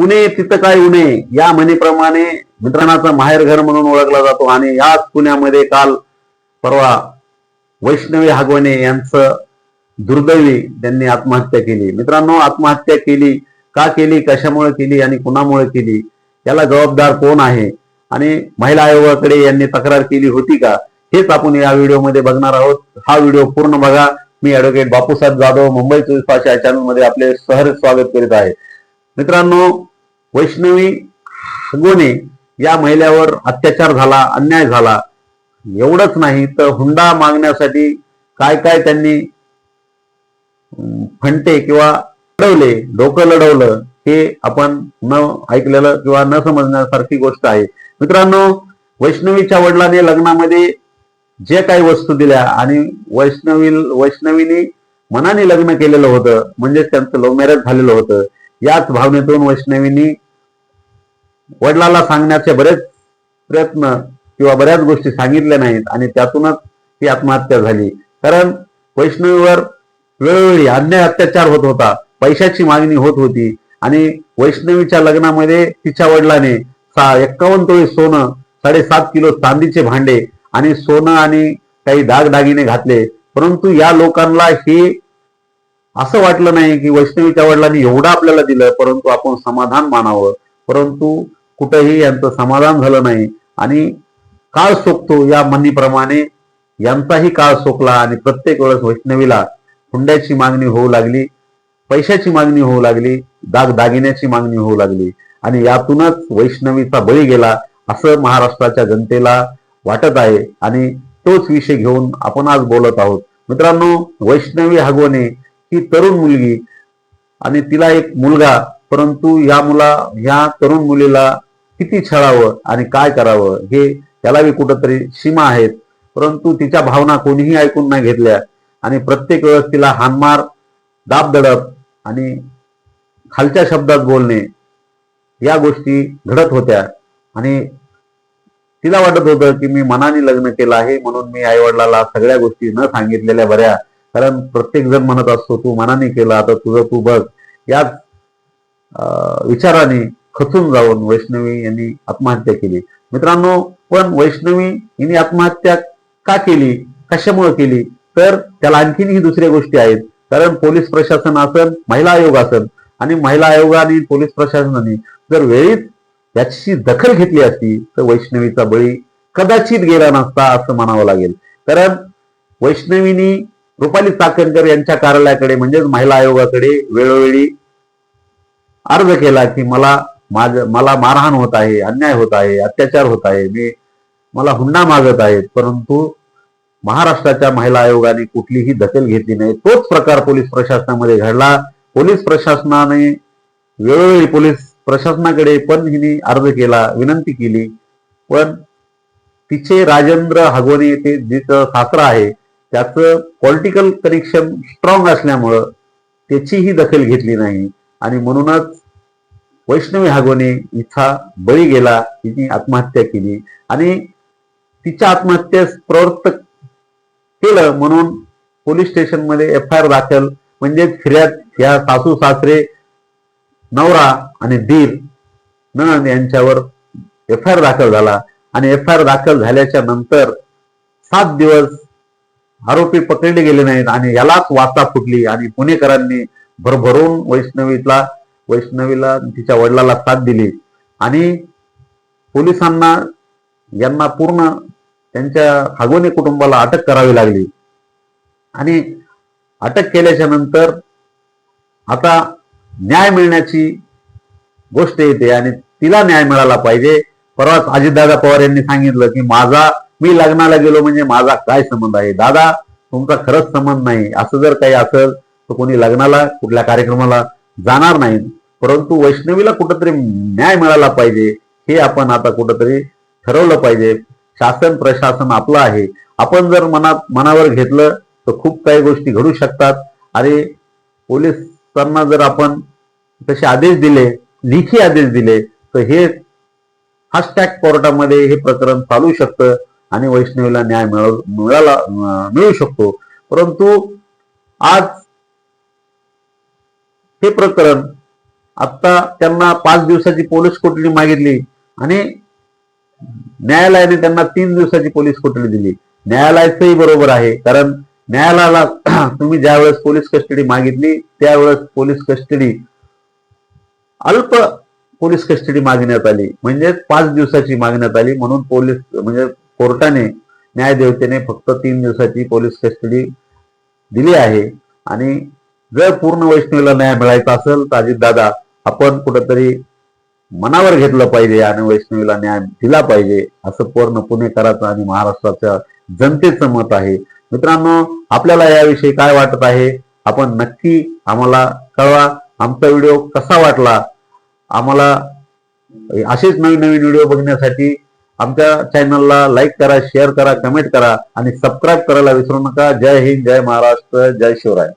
पुणे तिथं काय उणे? या म्हणीप्रमाणे मित्रांचा माहेर घर म्हणून ओळखला जातो आणि याच पुण्यामध्ये काल परवा वैष्णवी हागवणे यांचं दुर्दैवी त्यांनी आत्महत्या केली. मित्रांनो आत्महत्या केली. का केली? कशामुळे केली? आणि कुणामुळे केली? याला जबाबदार कोण आहे? आणि महिला आयोगाकडे यांनी तक्रार केली होती का? हेच आपण या व्हिडिओमध्ये बघणार आहोत. हा व्हिडिओ पूर्ण बघा. मी ऍडव्होकेट बापूसाहेब जाधव मुंबई चोवीस तास या चॅनलमध्ये आपले सहर्ष स्वागत करीत आहे. मित्रांनो वैष्णवी हगोने या महिलेवर अत्याचार झाला अन्याय झाला. एवढंच नाही तर हुंडा मागण्यासाठी काय काय त्यांनी फंटे किंवा लढवले डोकं लढवलं हे आपण न ऐकलेलं किंवा न समजण्यासारखी गोष्ट आहे. मित्रांनो वैष्णवीच्या वडिलांनी लग्नामध्ये जे काही वस्तू दिल्या आणि वैष्णवी वैष्णवीने मनाने लग्न केलेलं होतं म्हणजेच त्यांचं लव्ह मॅरेज झालेलं होतं. याच भावनेतून वैष्णवींनी वडिलाला सांगण्याचे बरेच प्रयत्न किंवा बऱ्याच गोष्टी सांगितल्या नाहीत आणि त्यातूनच ती आत्महत्या झाली. कारण वैष्णवीवर वेळोवेळी अन्याय अत्याचार होत होता पैशाची मागणी होत होती आणि वैष्णवीच्या लग्नामध्ये तिच्या वडिलाने सा एक्कावन्न तोळी सोनं साडेसात किलो चांदीचे भांडे आणि सोनं आणि काही दागदागिने घातले. परंतु या लोकांना हे असं वाटलं नाही की वैष्णवीच्या वडिलांनी एवढं आपल्याला दिलं परंतु आपण समाधान मानावं. परंतु कुठंही यांचं समाधान झालं नाही. आणि काळ सोकतो या म्हणीप्रमाणे यांचाही काळ सोकला आणि प्रत्येक वेळेस वैष्णवीला हुंड्याची मागणी होऊ लागली पैशाची मागणी होऊ लागली दाग दागिन्याची मागणी होऊ लागली. आणि यातूनच वैष्णवीचा बळी गेला असं महाराष्ट्राच्या जनतेला वाटत आहे. आणि तोच विषय घेऊन आपण आज बोलत आहोत. मित्रांनो वैष्णवी हगवणे ही तरुण मुलगी आणि तिला एक मुलगा परंतु या मुला ह्या तरुण मुलीला किती छळावं आणि काय करावं हे याला बी कुठंतरी सीमा आहेत. परंतु तिच्या भावना कोणीही ऐकून नाही घेतल्या आणि प्रत्येक वेळेस तिला हानमार दाब दडप आणि खालच्या शब्दात बोलणे या गोष्टी घडत होत्या. आणि तिला वाटत होतं की मी मनाने लग्न केलं आहे म्हणून मी आईवडिलाला सगळ्या गोष्टी न सांगितलेल्या बऱ्या कारण प्रत्येक जण म्हणत असतो तू मनाने केलं आता तुझं तू बघ. याच अं, विचाराने खचून जाऊन वैष्णवी यांनी आत्महत्या केली. मित्रांनो पण वैष्णवी यांनी आत्महत्या का केली? कशामुळे केली? तर त्याला आणखीनही दुसऱ्या गोष्टी आहेत. कारण पोलीस प्रशासन असन महिला आयोग असन आणि महिला आयोगाने पोलीस प्रशासनाने जर वेळीच याची दखल घेतली असती तर वैष्णवीचा बळी कदाचित गेला नसता असं म्हणावं लागेल. कारण वैष्णवीनी रुपाली चाकणकर यांच्या कार्यालयाकडे म्हणजेच महिला आयोगाकडे वेळोवेळी अर्ज केला की मला माझ मला मारहाण होत आहे अन्याय होत आहे अत्याचार होत आहे मी मला हुंडा मागत आहेत परंतु महाराष्ट्राच्या महिला आयोगाने कुठलीही दखल घेतली नाही. तोच प्रकार पोलीस प्रशासनामध्ये घडला. पोलीस प्रशासनाने वेळोवेळी पोलीस प्रशासनाकडे पण हिने अर्ज केला विनंती केली. पण तिचे राजेंद्र हगोने येथे जिचं सासरा आहे त्याचं पॉलिटिकल कनेक्शन स्ट्रॉंग असल्यामुळं त्याचीही दखल घेतली नाही. आणि म्हणूनच वैष्णवी हागोने हिचा बळी गेला तिने आत्महत्या केली. आणि तिच्या आत्महत्येस प्रवृत्त केलं म्हणून पोलीस स्टेशनमध्ये एफ आय आर दाखल. म्हणजेच फिर्याद या सासू सासरे नवरा आणि दीर नणंद यांच्यावर एफ आय आर दाखल झाला. आणि एफ आय आर दाखल झाल्याच्यानंतर सात दिवस आरोपी पकडले गेले नाहीत आणि यालाच वाचा फुटली आणि पुणेकरांनी भरभरून वैष्णवीला वैष्णवीला तिच्या वडिलाला साथ दिली. आणि पोलिसांना यांना पूर्ण त्यांच्या हागोने कुटुंबाला अटक करावी लागली. आणि अटक केल्याच्यानंतर आता न्याय मिळण्याची गोष्ट येते आणि तिला न्याय मिळाला पाहिजे. परवाच अजितदादा पवार यांनी सांगितलं की माझा मी लग्नाला गेलो म्हणजे माझा काय संबंध आहे? दादा तुमचा खरंच संबंध नाही. असं जर काही असेल तर कोणी लग्नाला कुठल्या कार्यक्रमाला जाणार नाही. परंतु वैष्णवीला कुठंतरी न्याय मिळाला पाहिजे हे आपण आता कुठंतरी ठरवलं पाहिजे. शासन प्रशासन आपलं आहे. आपण जर मनात मनावर घेतलं तर खूप काही गोष्टी घडू शकतात. आणि पोलिसांना जर आपण तसे आदेश दिले लिखी आदेश दिले तर हे फास्टॅग कोर्टामध्ये हे प्रकरण चालू शकतं. आणि वैष्णवीला न्याय मिळव मिळाला मिळू शकतो. परंतु आज हे प्रकरण आता त्यांना पाच दिवसाची पोलीस कोठडी मागितली आणि न्यायालयाने त्यांना तीन दिवसाची पोलीस कोठडी दिली. न्यायालयाचंही बरोबर आहे कारण न्यायालयाला तुम्ही ज्यावेळेस पोलीस कस्टडी मागितली त्यावेळेस पोलीस कस्टडी अल्प पोलीस कस्टडी मागण्यात आली. म्हणजेच पाच दिवसाची मागण्यात आली म्हणून पोलीस म्हणजे कोर्टाने न्यायदेवतेने फक्त तीन दिवसाची पोलीस कस्टडी दिली आहे. आणि जर पूर्ण वैष्णवीला न्याय मिळायचा असेल तर अजितदादा आपण कुठंतरी मनावर घेतलं पाहिजे आणि वैष्णवीला न्याय दिला पाहिजे असं पूर्ण पुणेकराचं आणि महाराष्ट्राच्या जनतेचं मत आहे. मित्रांनो आपल्याला याविषयी काय वाटत आहे? आपण नक्की आम्हाला कळवा. आमचा व्हिडिओ कसा वाटला? आम्हाला असेच नवीन नवीन व्हिडिओ बघण्यासाठी आमच्या चॅनलला लाईक करा शेअर करा कमेंट करा आणि सबस्क्राईब करायला विसरू नका. जय हिंद जय महाराष्ट्र जय शिवराय.